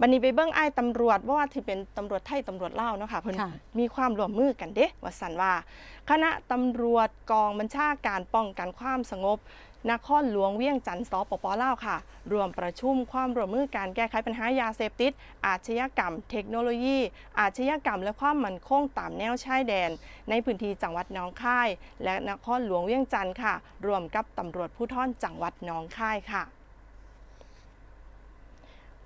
บันนี้ไปเบิ้งไอ้ายตำรวจว่าว่าที่เป็นตำรวจไทยตำรวจลาวเนาะค่ะเพิ่นค่ะ มีความร่วมมือกันเด้ว่าสันว่า คณะตำรวจกองบัญชาการป้องกันความสงบนครหลวงเวียงจันทร์สปปลาวค่ะ รวมประชุมความร่วมมือการแก้ไขปัญหายาเสพติด อาชญากรรม เทคโนโลยี อาชญากรรมและความมั่นคงตามแนวชายแดน ในพื้นที่จังหวัดหนองคาย และนครหลวงเวียงจันทร์ค่ะ รวมกับตำรวจผู้ท่อนจังหวัดหนองคายค่ะ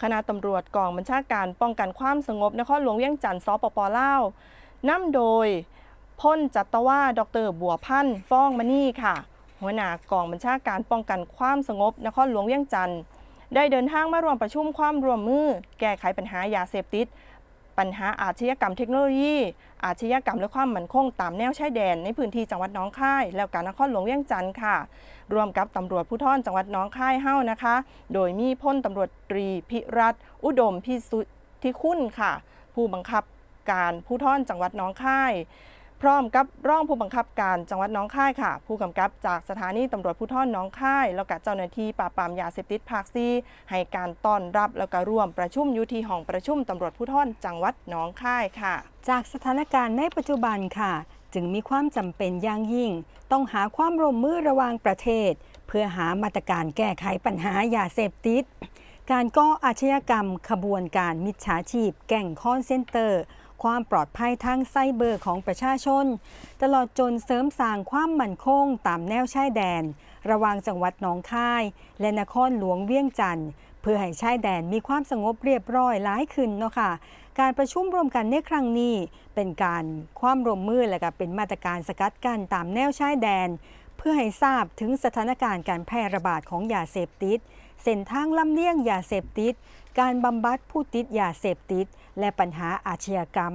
คณะตำรวจกองบัญชาการป้องกันความสงบนครหลวงเวียงจันทร์สปปลาวนำโดยพ้นจัตวาดรบัวพันธ์ฟ้องมณีค่ะ หัวหน้ากองบัญชาการป้องกันความสงบนครหลวงเวียงจันทร์ได้เดินทางมาร่วมประชุมความร่วมมือ แก้ไขปัญหายาเสพติด ปัญหาอาชญากรรมเทคโนโลยี อาชญากรรมและความมั่นคงตามแนวชายแดนในพื้นที่จังหวัดน้องคาย แล้วการนครหลวงเวียงจันทร์ค่ะรวมกับตำรวจผู้ท่อนจังหวัดน้องคายเฮ้านะคะ โดยมีพ้นตำรวจตรีพิรัตอุดมพิสุทธิคุณค่ะ ผู้บังคับการผู้ท่อนจังหวัดน้องคาย พร้อมกับร่องผู้บังคับการจังหวัดน้องค่ายค่ะ ผู้กำกับจากสถานีตำรวจผู้ท่อนน้องค่าย แล้วก็เจ้าหน้าที่ปราบปรามยาเสพติดภาคซีให้การต้อนรับแล้วก็ร่วมประชุมยุทีห้องประชุมตำรวจผู้ท่อนจังหวัดน้องค่ายค่ะ จากสถานการณ์ในปัจจุบันค่ะ จึงมีความจำเป็นอย่างยิ่ง ต้องหาความร่วมมือระหว่างประเทศ เพื่อหามาตรการแก้ไขปัญหายาเสพติดการก่ออาชญากรรม ขบวนการมิจฉาชีพ แก่งคอนเซนเตอร์ ความปลอดภัยทางไซเบอร์ของประชาชน ตลอดจนเสริมสร้างความมั่นคงตามแนวชายแดน ระหว่างจังหวัดหนองคาย และนครหลวงเวียงจันทร์เพื่อให้ชายแดนมีความสงบเรียบร้อยหลายขึ้นเนาะค่ะการประชุมรวมกันในครั้งนี้เป็นการความร่วมมือและก็เป็นมาตรการสกัดกั้นตามแนวชายแดน เพื่อให้ทราบถึงสถานการณ์การแพร่ระบาดของยาเสพติด เส้นทางลำเลียงยาเสพติด การบำบัดผู้ติดยาเสพติด และปัญหาอาชญากรรม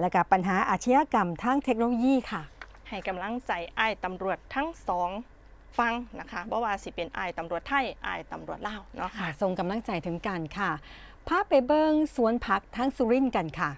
และก็ปัญหาอาชญากรรมทางเทคโนโลยีค่ะ ให้กำลังใจไอ้ายตำรวจทั้งสองฟังนะคะเพราะว่าสิเป็นไอ้ายตำรวจไทยไอ้ายตำรวจลาวเนาะค่ะ ค่ะส่งกำลังใจถึงกันค่ะพาไปเบิงสวนผักทั้งสุรินทร์กันค่ะ